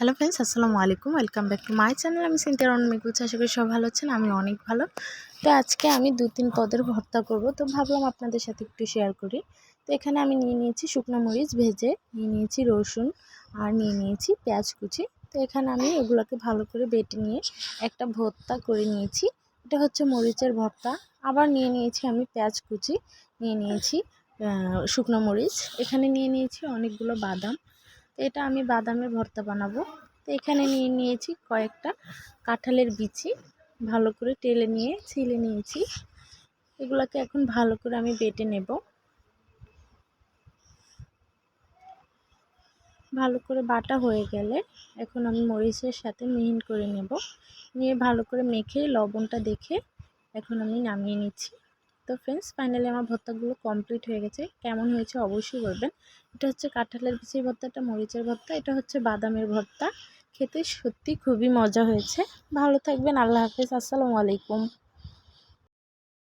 Hello friends আসসালামু আলাইকুম। Welcome back to my channel আমি সিনথিয়া রন মেকুচ আশা করি সব ভালো আছেন আমি অনেক ভালো। তো আজকে আমি দু তিন পদের ভর্তা করব। তো ভাবলাম আপনাদের সাথে একটু শেয়ার করি। তো এখানে আমি নিয়ে নিয়েছি শুকনো মরিচ ভেজে, নিয়ে নিয়েছি রসুন আর নিয়ে নিয়েছি পেঁয়াজ কুচি। তো এখানে আমি এগুলোকে ভালো করে বেটে নিয়ে একটা ভর্তা করে নিয়েছি। এটা হচ্ছে মরিচের ভর্তা। আবার নিয়ে নিয়েছি আমি পেঁয়াজ কুচি, নিয়ে নিয়েছি শুকনো মরিচ। এখানে নিয়ে নিয়েছি অনেকগুলো বাদাম। তো এটা আমি বাদামের ভর্তা বানাবো। তো এখানে নিয়ে নিয়েছি কয়েকটা কাঁঠালের বিচি, ভালো করে টেলে নিয়ে ছিলে নিয়েছি। এগুলোকে এখন ভালো করে আমি বেটে নেব। ভালো করে বাটা হয়ে গেলে এখন আমি মরিচের সাথে মিহিন করে নেব। নিয়ে ভালো করে মেখে লবণটা দেখে এখন আমি নামিয়ে নিচ্ছি। তো ফ্রেন্ডস ফাইনালি আমার ভর্তাগুলো কমপ্লিট হয়ে গেছে। কেমন হয়েছে অবশ্যই বলবেন। এটা হচ্ছে কাঁঠালের বিচির ভর্তাটা, মরিচের ভর্তা, এটা হচ্ছে বাদামের ভর্তা। খেতে সত্যি খুবই মজা হয়েছে। ভালো থাকবেন, আল্লাহ হাফিজ, আসসালামু আলাইকুম।